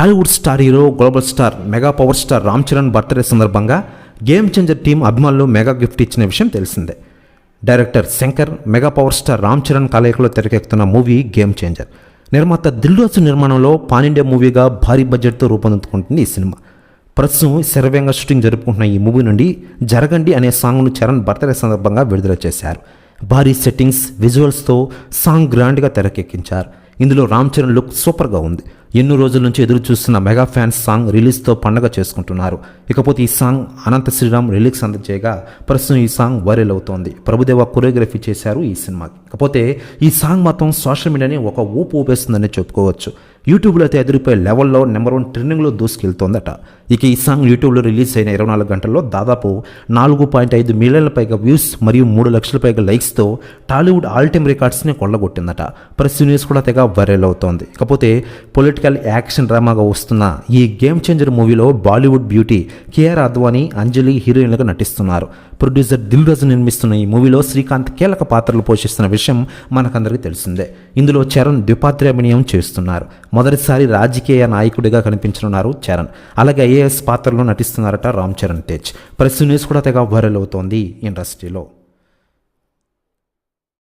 Tollywood star hero global star mega power star Ram Charan birthday సందర్భంగా game changer team అభిమానులు mega gift ఇచ్చిన విషయం తెలిసిందే. Director Shankar mega power star Ram Charan కలయికలో తెరకెక్కుతున్న movie game changer. నిర్మాత దిల్రాజు నిర్మాణంలో పానిండియా మూవీగా భారీ బడ్జెట్తో రూపొందుకుంటుంది ఈ సినిమా. ప్రస్తుతం శరవేగంగా షూటింగ్ జరుపుకుంటున్న ఈ మూవీ నుండి జరగండి అనే సాంగ్ను చరణ్ బర్త్డే సందర్భంగా విడుదల చేశారు. భారీ సెట్టింగ్స్ విజువల్స్తో సాంగ్ గ్రాండ్గా తెరకెక్కించారు. ఇందులో రామ్ చరణ్ లుక్ సూపర్గా ఉంది. ఎన్నో రోజుల నుంచి ఎదురు చూస్తున్న మెగా ఫ్యాన్స్ సాంగ్ రిలీజ్తో పండగ చేసుకుంటున్నారు. ఇకపోతే ఈ సాంగ్ అనంత శ్రీరామ్ రిలీక్స్ అందజేయగా ప్రస్తుతం ఈ సాంగ్ వైరల్ అవుతోంది. ప్రభుదేవ కొరియోగ్రఫీ చేశారు ఈ సినిమాకి. కాకపోతే ఈ సాంగ్ మాత్రం సోషల్ మీడియాని ఒక ఊపు ఊపేస్తుందని చెప్పుకోవచ్చు. యూట్యూబ్లో అయితే ఎదిరిపోయే లెవెల్లో నెంబర్ వన్ ట్రెండింగ్లో దూసుకెళ్తోందట. ఇక ఈ సాంగ్ యూట్యూబ్లో రిలీజ్ అయిన ఇరవై నాలుగు గంటల్లో దాదాపు నాలుగు పాయింట్ ఐదు మిలియన్ల పైగా వ్యూస్ మరియు మూడు లక్షల పైగా లైక్స్తో టాలీవుడ్ ఆల్ టైమ్ రికార్డ్స్ని కొల్లగొట్టిందట. ప్రెస్ న్యూస్ కూడా తెగ వైరల్ అవుతోంది. కాకపోతే పొలిటికల్ యాక్షన్ డ్రామాగా వస్తున్న ఈ గేమ్ చేంజర్ మూవీలో బాలీవుడ్ బ్యూటీ కేఆర్ అద్వానీ అంజలి హీరోయిన్లుగా నటిస్తున్నారు. ప్రొడ్యూసర్ దిల్ రాజు నిర్మిస్తున్న ఈ మూవీలో శ్రీకాంత్ కీలక పాత్రలు పోషిస్తున్న విషయం విషయం మనకందరికీ తెలిసిందే. ఇందులో చరణ్ ద్విపాత్రాభినయం చేస్తున్నారు. మొదటిసారి రాజకీయ నాయకుడిగా కనిపించనున్నారు చరణ్. అలాగే ఐఏఎస్ పాత్రలో నటిస్తున్నారట రామ్ చరణ్ తేజ్. ప్రెస్ న్యూస్ కూడా తెగ వైరల్ అవుతోంది ఇండస్ట్రీలో.